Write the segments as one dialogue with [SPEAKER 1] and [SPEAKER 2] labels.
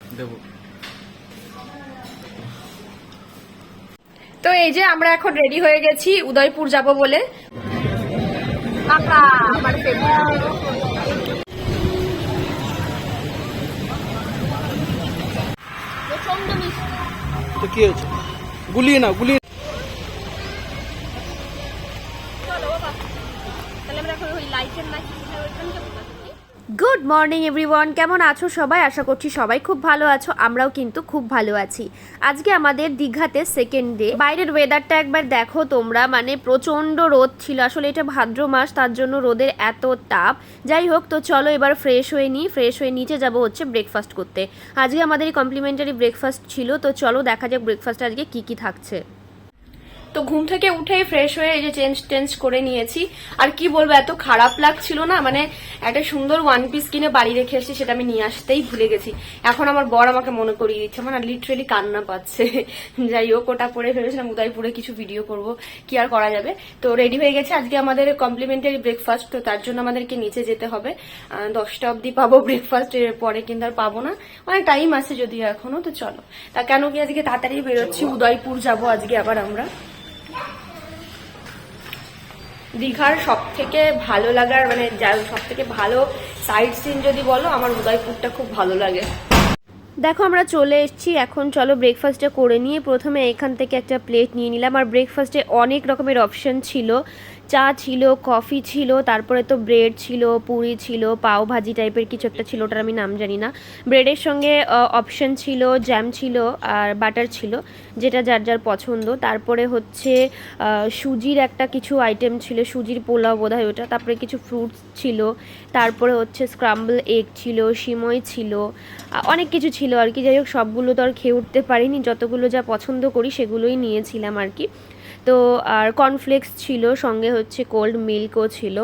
[SPEAKER 1] দেবো
[SPEAKER 2] তো এই যে আমরা এখন রেডি হয়ে গেছি উদয়পুর যাব বলে।
[SPEAKER 1] তো কি হয়েছে? গুলিয়ে না গুলিয়ে
[SPEAKER 3] গুড মর্নিং এভরিওয়ান কেমন আছো সবাই? আশা করছি সবাই খুব ভালো আছো। আমরাও কিন্তু খুব ভালো আছি। আজকে আমাদের দীঘাতে সেকেন্ড ডে বাইরের ওয়েদারটা একবার দেখো তোমরা। মানে প্রচণ্ড রোদ ছিল। আসলে এটা ভাদ্র মাস, তার জন্য রোদের এত তাপ। যাই হোক, তো চলো এবার ফ্রেশ হয়ে নিই। ফ্রেশ হয়ে নিচে যাব হচ্ছে ব্রেকফাস্ট করতে। আজকে আমাদের কমপ্লিমেন্টারি ব্রেকফাস্ট ছিল। তো চলো দেখা যাক ব্রেকফাস্টে আজকে কি কি থাকছে।
[SPEAKER 2] তো ঘুম থেকে উঠেই ফ্রেশ হয়ে এই যে চেঞ্জ টেঞ্জ করে নিয়েছি। আর কি বলব, এত খারাপ লাগছিল না? মানে একটা সুন্দর ওয়ান পিস কিনে বাড়ি রেখে এসেছি সেটা আমি নিয়ে আসতেই ভুলে গেছি। এখন আমার বর আমাকে মনে করিয়ে দিচ্ছে, আমার লিটারেলি কান্না পাচ্ছে। যাই হোক, ওটা পরে ভেবেছিলাম উদয়পুরে কিছু ভিডিও করব, কি আর করা যাবে? তো রেডি হয়ে গেছে। আজকে আমাদের কমপ্লিমেন্টারি ব্রেকফাস্ট তো তার জন্য আমাদেরকে নিচে যেতে হবে। দশটা অবধি পাবো ব্রেকফাস্ট এর পরে কিন্তু আর পাবো না। অনেক টাইম আছে যদিও এখনও, তো চলো। তা কেন কি আজকে তাড়াতাড়ি বেরোচ্ছি? উদয়পুর যাব আজকে আবার আমরা। দীঘার সব থেকে ভালো লাগার মানে সব থেকে ভালো সাইট সিন যদি বলো, আমার উদয়পুরটা খুব ভালো লাগে।
[SPEAKER 3] দেখো, আমরা চলে এসেছি। এখন চলো ব্রেকফাস্টটা করে নিয়ে প্রথমে এখান থেকে একটা প্লেট নিয়ে নিলাম। আর ব্রেকফাস্টে অনেক রকমের অপশন ছিল। চা ছিল, কফি ছিল, তারপরে তো ব্রেড ছিল, পুরি ছিল, পাও ভাজি টাইপের কিছু একটা ছিল, ওটার আমি নাম জানি না। ব্রেডের সঙ্গে অপশন ছিল জ্যাম ছিল আর বাটার ছিল, যেটা যার যার পছন্দ। তারপরে হচ্ছে সুজির একটা কিছু আইটেম ছিল, সুজির পোলাও বোধ হয় ওটা। তারপরে কিছু ফ্রুটস ছিল, তারপরে হচ্ছে স্ক্রাম্বল এগ ছিল, সিমই ছিল অনেক কিছু ছিল আর কি। যাই হোক, সবগুলো তো আর খেয়ে উঠতে পারিনি। যতগুলো যা পছন্দ করি, সেগুলোই নিয়েছিলাম আর কি। তো আর কর্নফ্লেক্স ছিল, সঙ্গে হচ্ছে কোল্ড মিল্কও ছিল।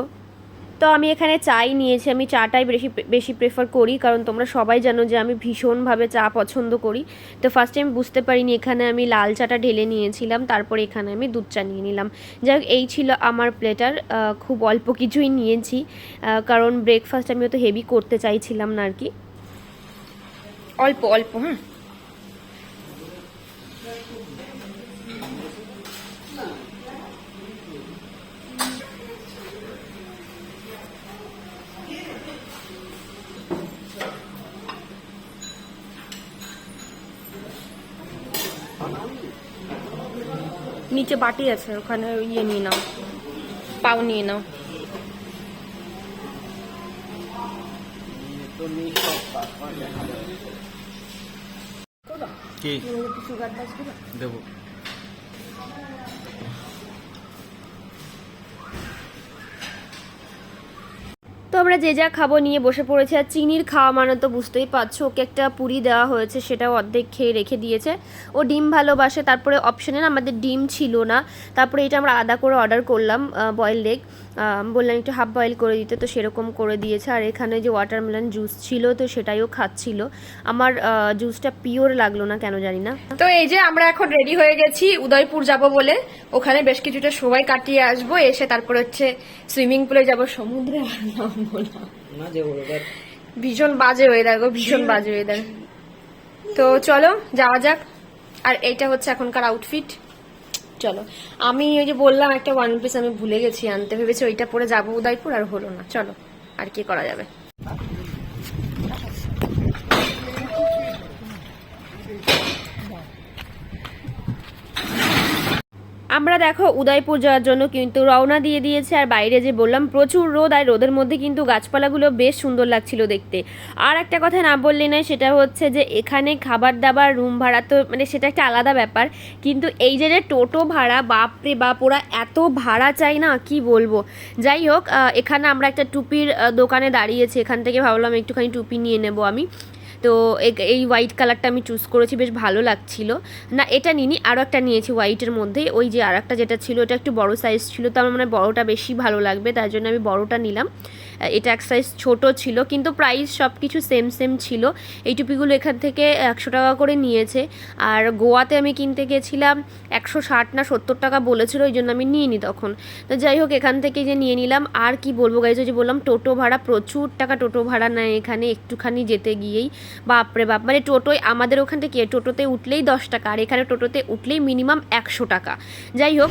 [SPEAKER 3] তো আমি এখানে চাই নিয়েছি, আমি চাটাই বেশি বেশি প্রেফার করি, কারণ তোমরা সবাই জানো যে আমি ভীষণভাবে চা পছন্দ করি। তো ফার্স্ট টাইম বুঝতে পারিনি, এখানে আমি লাল চাটা ঢেলে নিয়েছিলাম, তারপর এখানে আমি দুধ চা নিয়ে নিলাম। যাই হোক এই ছিল আমার প্লেটার খুব অল্প কিছুই নিয়েছি কারণ ব্রেকফাস্ট আমি অত হেভি করতে চাইছিলাম না আর কি।
[SPEAKER 2] অল্প অল্প হ্যাঁ নিচে বাটি আছে ওখানে ইয়ে নিয়ে নাও। পাও নিয়ে নাও।
[SPEAKER 1] কি? দেবো।
[SPEAKER 3] আমরা যে যা খাব নিয়ে বসে পড়েছি, আর চিনির খাওয়া মানে তো বুঝতেই পারছ, ওকে একটা পুরি দেওয়া হয়েছে, সেটাও অর্ধেক খেয়ে রেখে দিয়েছে। ও ডিম ভালোবাসে, তারপরে অপশনে আমাদের ডিম ছিল না, তারপরে এটা আমরা আদা করে অর্ডার করলাম বয়েল লেগ বললাম একটু হাফ বয়েল করে দিতে, তো সেরকম করে দিয়েছে, আর এখানে যে ওয়াটারমেলন জুস ছিল, তো সেটাইও খাচ্ছিল। আমার জুসটা পিওর লাগল না, কেন জানি না।
[SPEAKER 2] তো এই যে আমরা এখন রেডি হয়ে গেছি, উদয়পুর যাব বলে। ওখানে বেশ কিছুটা সময় কাটিয়ে আসব, এসে তারপর হচ্ছে সুইমিং পুলে যাব, সমুদ্রে আর ভীষণ বাজে ওয়েদার গো ভীষণ বাজে ওয়েদার তো চলো যাওয়া যাক। আর এটা হচ্ছে এখনকার আউটফিট চলো আমি ওই যে বললাম একটা ওয়ান পিস আমি ভুলে গেছি আনতে। ভেবেছি ওইটা পরে যাব উদয়পুর আর হলো না। চলো আর কি করা যাবে?
[SPEAKER 3] আমরা দেখো উদয়পুর যাওয়ার জন্য কিন্তু রওনা দিয়ে দিয়েছে, আর বাইরে যে বললাম, প্রচুর রোদ, আর রোদের মধ্যে কিন্তু গাছপালাগুলো বেশ সুন্দর লাগছিল দেখতে। আর একটা কথা না বললে নয়, সেটা হচ্ছে যে এখানে খাবার দাবার রুম ভাড়া তো মানে সেটা একটা আলাদা ব্যাপার। কিন্তু এই যে যে টোটো ভাড়া, বাপরে বাপ, ওরা এত ভাড়া চাই না, কি বলব? যাই হোক এখানে আমরা একটা টুপির দোকানে দাঁড়িয়েছি, এখান থেকে ভাবলাম একটুখানি টুপি নিয়ে নেব আমি। তো এই হোয়াইট কালারটা আমি চুজ করেছি, বেশ ভালো লাগছিল। না, এটা নিইনি আরও একটা নিয়েছি হোয়াইটের মধ্যেই। ওই যে আর একটা যেটা ছিল, ওটা একটু বড় সাইজ ছিল, তো আমার মনে হয় বড়োটা বেশি ভালো লাগবে, তার জন্য আমি বড়োটা নিলাম। এটা এক সাইজ ছোট ছিল, কিন্তু প্রাইস সব কিছু সেম সেম ছিল। এই টুপিগুলো এখান থেকে একশো টাকা করে নিয়েছে। আর গোয়াতে আমি কিনতে গেছিলাম একশো ষাট না সত্তর টাকা বলেছিল, ওই জন্য আমি নিইনি তখন। তো যাই হোক, এখান থেকে যে নিয়ে নিলাম, আর কি বলব গাইজ যে বললাম, টোটো ভাড়া প্রচুর টাকা, টোটো ভাড়া নেয় এখানে, একটুখানি যেতে গিয়েই। বাপরে বাপ মানে টোটোয় আমাদের ওখান থেকে, টোটোতে উঠলেই দশ টাকা, আর এখানে টোটোতে উঠলেই মিনিমাম একশো টাকা। যাই হোক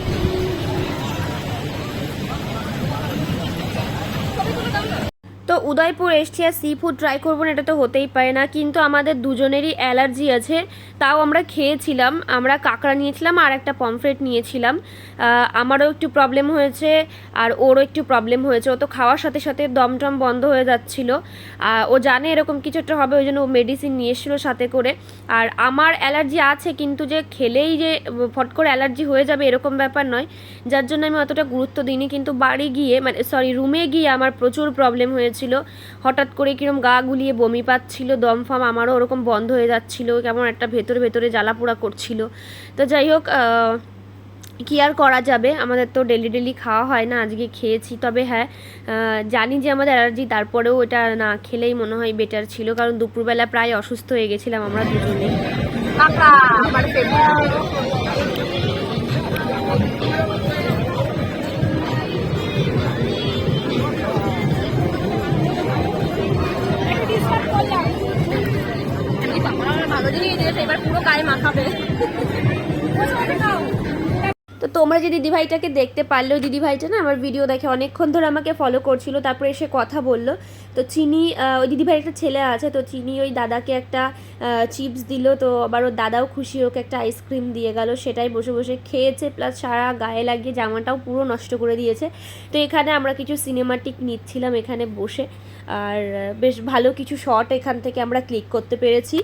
[SPEAKER 3] উদয়পুর এসছি আর সি ফুড ট্রাই করব না, এটা তো হতেই পারে না। কিন্তু আমাদের দুজনেরই অ্যালার্জি আছে, তাও আমরা খেয়েছিলাম। আমরা কাঁকড়া নিয়েছিলাম আর একটা পমফ্রেট নিয়েছিলাম। আমারও একটু প্রবলেম হয়েছে আর ওরও একটু প্রবলেম হয়েছে। ও তো খাওয়ার সাথে সাথে দম টম বন্ধ হয়ে যাচ্ছিল। ও জানে এরকম কিছু একটা হবে, ওই জন্য ও মেডিসিন নিয়ে এসেছিল সাথে করে। আর আমার অ্যালার্জি আছে, কিন্তু যে খেলেই যে ফট করে অ্যালার্জি হয়ে যাবে এরকম ব্যাপার নয়। যার জন্য আমি অতটা গুরুত্ব দিইনি, কিন্তু বাড়ি গিয়ে মানে সরি রুমে গিয়ে আমার প্রচুর প্রবলেম হয়েছিল। হঠাৎ করে কিরম গা গুলিয়ে বমি পাচ্ছিল দম ফাম আমারও ওরকম বন্ধ হয়ে যাচ্ছিল, কেমন একটা ভেতরে ভেতরে জ্বালাপোড়া করছিল। তো যাই হোক কি আর করা যাবে? আমাদের তো ডেলি ডেলি খাওয়া হয় না, আজকে খেয়েছি। তবে হ্যাঁ জানি যে আমাদের অ্যালার্জি, তারপরেও এটা না খেলেই মনে হয় বেটার ছিল, কারণ দুপুরবেলা প্রায় অসুস্থ হয়ে গেছিলাম আমরা দুজনেই।
[SPEAKER 2] দিয়েছে, এবার পুরো গায়ে মাখাবে।
[SPEAKER 3] তো তোমরা যে দিদিভাইটাকে দেখতে পারলেও দিদিভাইটা না আমার ভিডিও দেখে অনেকক্ষণ ধরে আমাকে ফলো করছিল তারপরে এসে কথা বলল। তো চিনি ওই দিদিভাই একটা ছেলে আছে তো চিনি ওই দাদাকে একটা চিপস দিল তো আবার ওর দাদাও খুশি ওকে একটা আইসক্রিম দিয়ে গেল সেটাই বসে বসে খেয়েছে প্লাস সারা গায়ে লাগিয়ে জামাটাও পুরো নষ্ট করে দিয়েছে। তো এখানে আমরা কিছু সিনেমাটিক নিচ্ছিলাম এখানে বসে আর বেশ ভালো কিছু শট এখান থেকে আমরা ক্লিক করতে পেরেছি।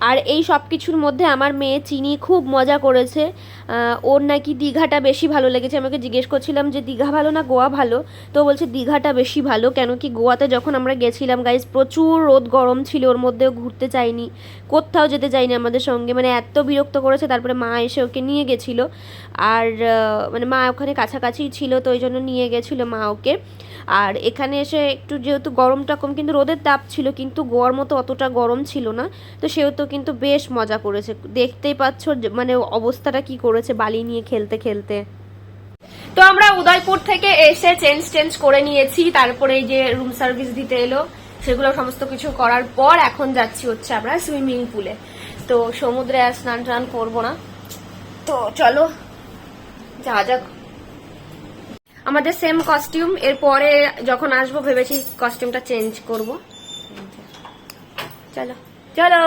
[SPEAKER 3] আর এই সব কিছুর মধ্যে আমার মেয়ে চিনি খুব মজা করেছে। ওর নাকি দীঘাটা বেশি ভালো লেগেছে। আমাকে জিজ্ঞেস করছিলাম যে, দীঘা ভালো না গোয়া ভালো? তো বলছে, দীঘাটা বেশি ভালো। কেন কি গোয়াতে যখন আমরা গেছিলাম গাইজ প্রচুর রোদ গরম ছিল। ওর মধ্যেও ঘুরতে চাইনি। কোথাও যেতে চাইনি আমাদের সঙ্গে। মানে এত বিরক্ত করেছে। তারপরে মা এসে ওকে নিয়ে গেছিল। আর মানে মা ওখানে কাছাকাছি ছিল, তো ওই জন্য নিয়ে গেছিল মা ওকে। আর এখানে এসে একটু যেহেতু গরমটা কম, কিন্তু রোদের তাপ ছিল, কিন্তু গোয়ার মতো অতটা গরম ছিল না। তো সেহেতু কিন্তু বেশ মজা করেছে। দেখতেই পাচ্ছ মানে অবস্থাটা কি করেছে বালি নিয়ে খেলতে খেলতে।
[SPEAKER 2] তো আমরা উদয়পুর থেকে এসে চেঞ্জ টেঞ্জ করে নিয়েছি, তারপরে এই যে রুম সার্ভিস দিতে এলো, সেগুলো সমস্ত কিছু করার পর এখন যাচ্ছি হচ্ছে আমরা সুইমিং পুলে তো সমুদ্রে আর স্নান টান করব না। তো চলো, যাওয়া যাক। আমাদের সেম কস্টিউম এরপরে যখন আসব ভেবেছি কস্টিউমটা চেঞ্জ করব। চলো। চলো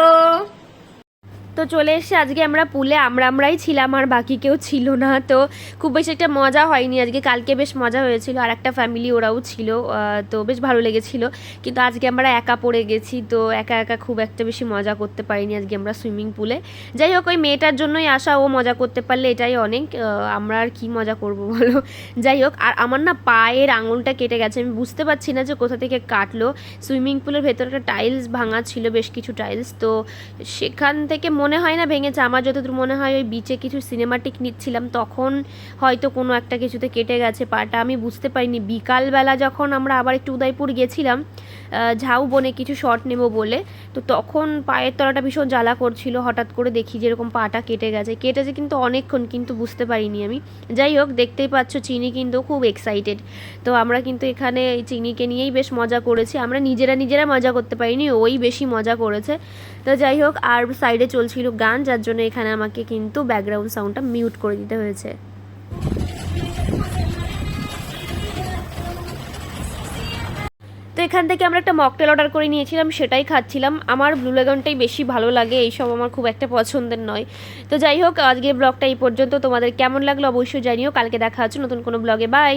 [SPEAKER 3] তো চলে এসে আজকে আমরা পুলে আমরা আমরাই ছিলাম আর বাকি কেউ ছিল না। তো খুব বেশি একটা মজা হয়নি। আজকে কালকে বেশ মজা হয়েছিল। আর একটা ফ্যামিলি ওরাও ছিল তো বেশ ভালো লেগেছিল। কিন্তু আজকে আমরা একা পড়ে গেছি, তো একা একা খুব একটা বেশি মজা করতে পারিনি আজকে আমরা সুইমিং পুলে যাই হোক, ওই মেয়েটার জন্যই আসা ও মজা করতে পারলে এটাই অনেক। আমরা আর কি মজা করব বলো? যাই হোক, আর আমার না পায়ের আঙুলটা কেটে গেছে। আমি বুঝতে পারছি না যে কোথা থেকে কাটলো। সুইমিং পুলের ভেতরে একটা টাইলস ভাঙা ছিল, বেশ কিছু টাইলস তো সেখান থেকে মনে হয় না ভেঙেছে। আমার যতদূর মনে হয় ওই বিচে কিছু সিনেমাটিক নিচ্ছিলাম, তখন হয়তো কোনো একটা কিছুতে কেটে গেছে পাটা। আমি বুঝতে পারিনি। বিকালবেলা যখন আমরা আবার একটু উদয়পুর গেছিলাম ঝাউ বনে কিছু শট নেব বলে, তো তখন পায়ের তলাটা ভীষণ জ্বালা করছিল। হঠাৎ করে দেখি যেরকম পাটা কেটে গেছে। কেটেছে কিন্তু অনেকক্ষণ, কিন্তু বুঝতে পারিনি আমি। যাই হোক, দেখতেই পাচ্ছ চিনি কিন্তু খুব এক্সাইটেড তো আমরা কিন্তু এখানে চিনিকে নিয়েই বেশ মজা করেছি। আমরা নিজেরা নিজেরা মজা করতে পারিনি, ওই বেশি মজা করেছে। তো যাই হোক, আর সাইডে চলছিল গান, যার জন্য এখানে আমাকে কিন্তু ব্যাকগ্রাউন্ড সাউন্ডটা মিউট করে দিতে হয়েছে। তো এখান থেকে আমরা একটা মকটেল অর্ডার করে নিয়েছিলাম, সেটাই খাচ্ছিলাম। আমার ব্লু লেগনটাই বেশি ভালো লাগে, এইসব আমার খুব একটা পছন্দের নয়। তো যাই হোক, আজকের ব্লগটা এই পর্যন্ত। তোমাদের কেমন লাগল অবশ্যই জানিও। কালকে দেখা হচ্ছে নতুন কোনো ব্লগে বাই